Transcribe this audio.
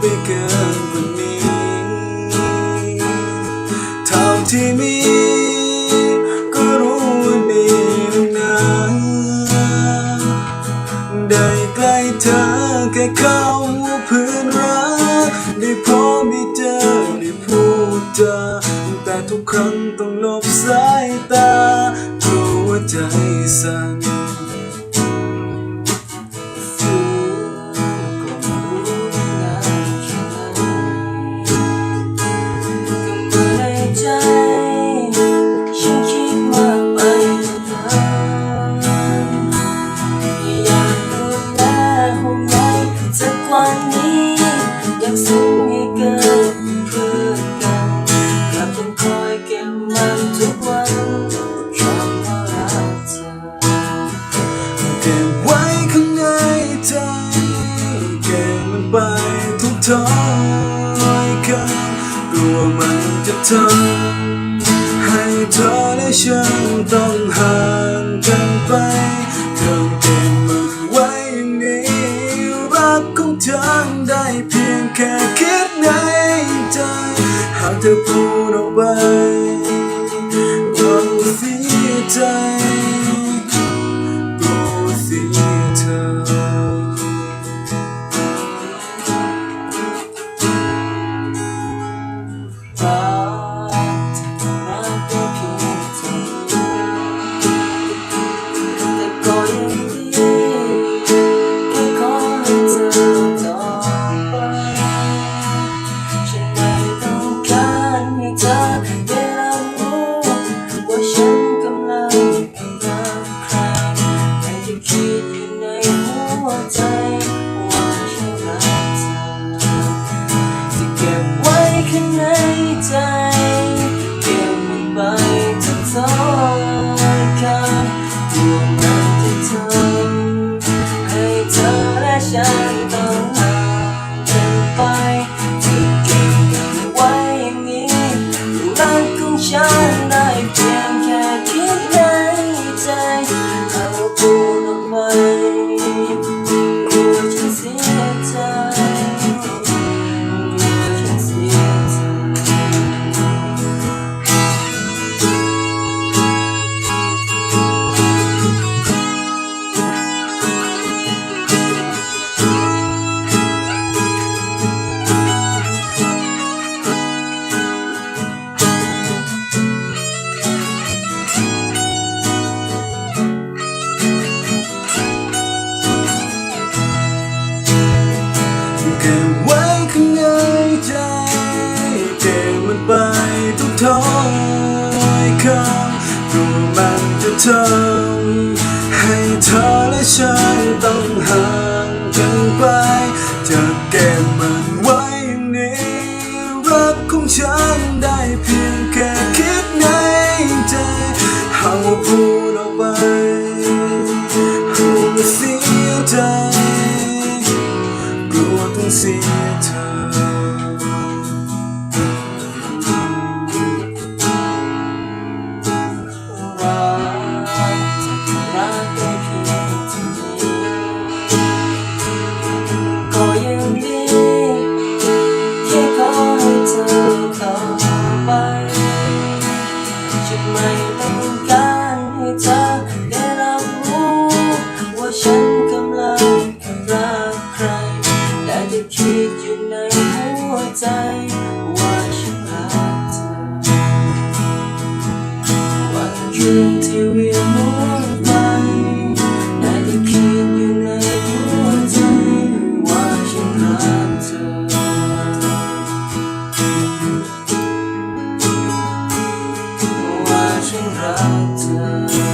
ไปเกินกว่านี้เท่าที่มีก็รู้ว่าดีนะได้ใกล้เธอแค่เข้าพื่อนรักได้พบได้เจอได้พูดจาแต่ทุกครั้งต้องหลบสายตากลัวว่าใจสั่น วันนี้อยากสูงให้เกินเพื่อกันกลับต้องคอยเก็บมันทุกวันคำว่ารักเธอเก็บไว้ข้างในใจเก็บมันไปทุกถ้อยคำกลัวมันจะทำให้เธอและฉันต้องห่าง หาก ถ้อยคำกลัวมันจะทำให้เธอและฉันต้องห่างกันไปจะเก็บมันไว้อย่างนี้รักของฉันได้เพียงแค่คิดในใจหากว่าพูดออกไป ฉันไม่ต้องการให้เธอได้รับรู้ ว่าฉันกำลังรักใคร แต่จะคิดอยู่ในหัวใจ ว่าฉันรักเธอ